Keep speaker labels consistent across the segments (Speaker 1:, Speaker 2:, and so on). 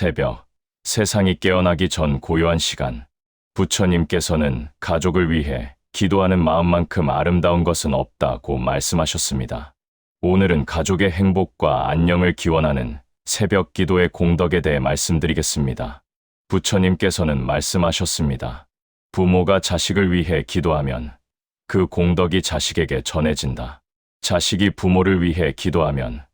Speaker 1: 새벽, 세상이 깨어나기 전 고요한 시간. 부처님께서는 가족을 위해 기도하는 마음만큼 아름다운 것은 없다고 말씀하셨습니다. 오늘은 가족의 행복과 안녕을 기원하는 새벽 기도의 공덕에 대해 말씀드리겠습니다. 부처님께서는 말씀하셨습니다. 부모가 자식을 위해 기도하면 그 공덕이 자식에게 전해진다. 자식이 부모를 위해 기도하면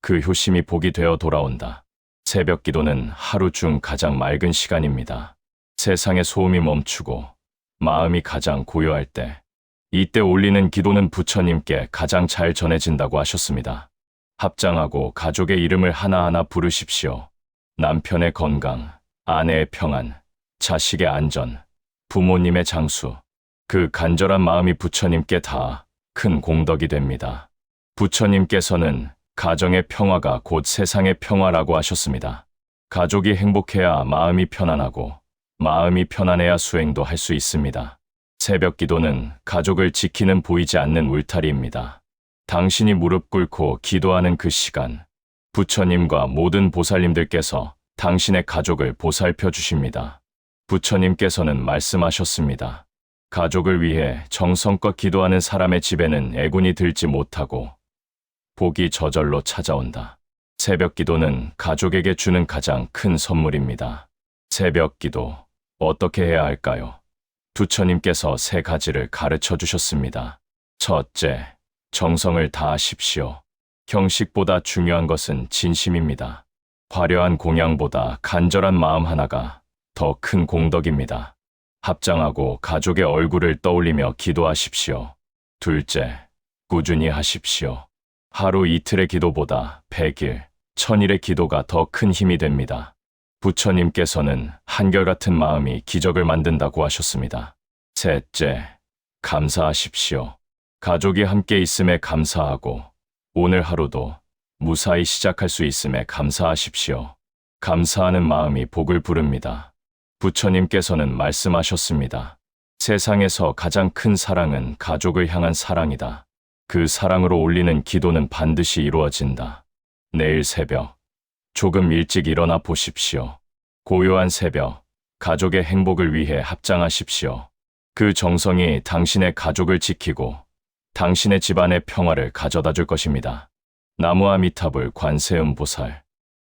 Speaker 1: 그 효심이 복이 되어 돌아온다. 새벽 기도는 하루 중 가장 맑은 시간입니다. 세상의 소음이 멈추고 마음이 가장 고요할 때 이때 올리는 기도는 부처님께 가장 잘 전해진다고 하셨습니다. 합장하고 가족의 이름을 하나하나 부르십시오. 남편의 건강, 아내의 평안, 자식의 안전, 부모님의 장수. 그 간절한 마음이 부처님께 다 큰 공덕이 됩니다. 부처님께서는 가정의 평화가 곧 세상의 평화라고 하셨습니다. 가족이 행복해야 마음이 편안하고 마음이 편안해야 수행도 할 수 있습니다. 새벽 기도는 가족을 지키는 보이지 않는 울타리입니다. 당신이 무릎 꿇고 기도하는 그 시간, 부처님과 모든 보살님들께서 당신의 가족을 보살펴 주십니다. 부처님께서는 말씀하셨습니다. 가족을 위해 정성껏 기도하는 사람의 집에는 애군이 들지 못하고 복이 저절로 찾아온다. 새벽 기도는 가족에게 주는 가장 큰 선물입니다. 새벽 기도, 어떻게 해야 할까요? 부처님께서 세 가지를 가르쳐 주셨습니다. 첫째, 정성을 다하십시오. 형식보다 중요한 것은 진심입니다. 화려한 공양보다 간절한 마음 하나가 더 큰 공덕입니다. 합장하고 가족의 얼굴을 떠올리며 기도하십시오. 둘째, 꾸준히 하십시오. 하루 이틀의 기도보다 백일, 천일의 기도가 더 큰 힘이 됩니다. 부처님께서는 한결같은 마음이 기적을 만든다고 하셨습니다. 셋째, 감사하십시오. 가족이 함께 있음에 감사하고 오늘 하루도 무사히 시작할 수 있음에 감사하십시오. 감사하는 마음이 복을 부릅니다. 부처님께서는 말씀하셨습니다. 세상에서 가장 큰 사랑은 가족을 향한 사랑이다. 그 사랑으로 올리는 기도는 반드시 이루어진다. 내일 새벽, 조금 일찍 일어나 보십시오. 고요한 새벽, 가족의 행복을 위해 합장하십시오. 그 정성이 당신의 가족을 지키고 당신의 집안의 평화를 가져다 줄 것입니다. 나무아미탑을 관세음 보살